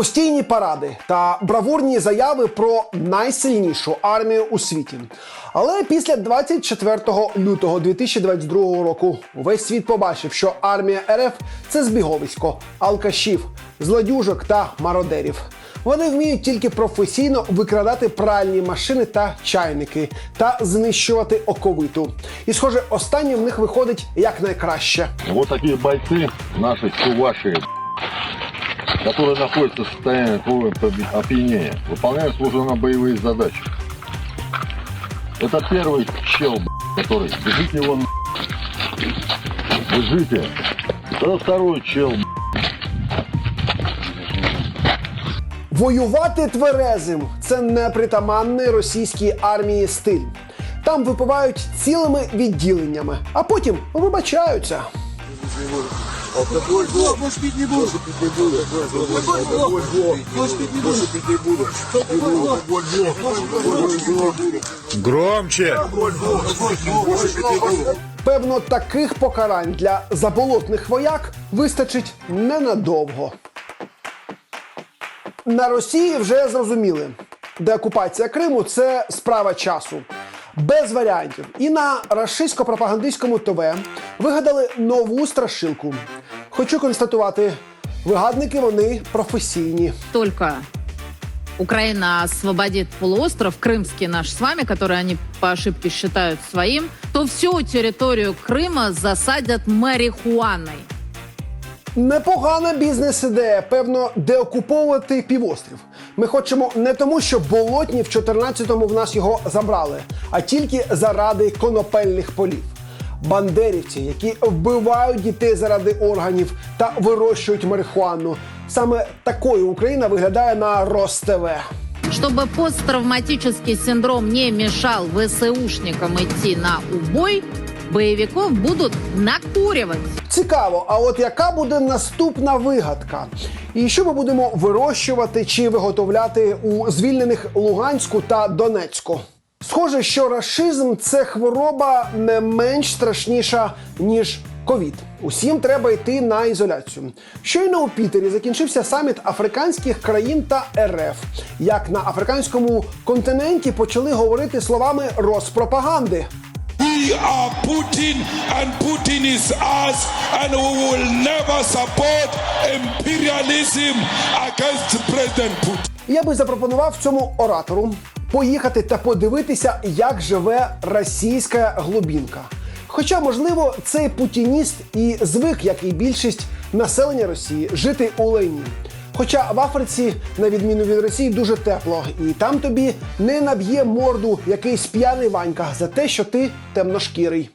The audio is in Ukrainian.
Постійні паради та бравурні заяви про найсильнішу армію у світі. Але після 24 лютого 2022 року увесь світ побачив, що армія РФ це збіговисько алкашів, злодюжок та мародерів. Вони вміють тільки професійно викрадати пральні машини та чайники та знищувати оковиту. І, схоже, останнє в них виходить якнайкраще. Вот такие бойцы нашей Чувашии, которые находятся в состоянии такого опьянения, выполняют служебно-боевые задачи. Это первый чел, который бежите его на бежите. Это второй чел, Воювати тверезим це непритаманний російській армії стиль. Там випивають цілими відділеннями, а потім вибачаються. Больше пить не буду. Больше пить не буду. Громче! Певно, таких покарань для заболотних вояк вистачить ненадовго. На Росії вже зрозуміли, деокупація Криму це справа часу. Без варіантів. І на рашистсько-пропагандистському ТВ вигадали нову страшилку. Хочу констатувати, вигадники вони професійні. только Украина освободит полуостров Крымский наш с вами, который они по ошибке считают своим, то всю территорию Крыма засадят марихуаной. Непогана бізнес-ідея, певно, деокуповувати півострів. Ми хочемо не тому, що болотні в 14-му в нас його забрали, а тільки заради конопельних полів. Бандерівці, які вбивають дітей заради органів та вирощують марихуану. Саме такою Україна виглядає на РосТВ. Чтобы посттравматический синдром не мешал ВСУшникам идти на убой, боевиков будут накуривать. Цікаво, а от яка буде наступна вигадка? І що ми будемо вирощувати чи виготовляти у звільнених Луганську та Донецьку? Схоже, що рашизм це хвороба не менш страшніша, ніж ковід. Усім треба йти на ізоляцію. Щойно у Пітері закінчився саміт африканських країн та РФ. Як на африканському континенті почали говорити словами розпропаганди. Are Putin and Putin is us and we will never support imperialism against President Putin. Я би запропонував цьому оратору поїхати та подивитися, як живе російська глубінка. Хоча, можливо, цей путініст і звик, як і більшість населення Росії, жити у лайні. Хоча в Африці, на відміну від Росії, дуже тепло, і там тобі не наб'є морду якийсь п'яний ванька за те, що ти темношкірий.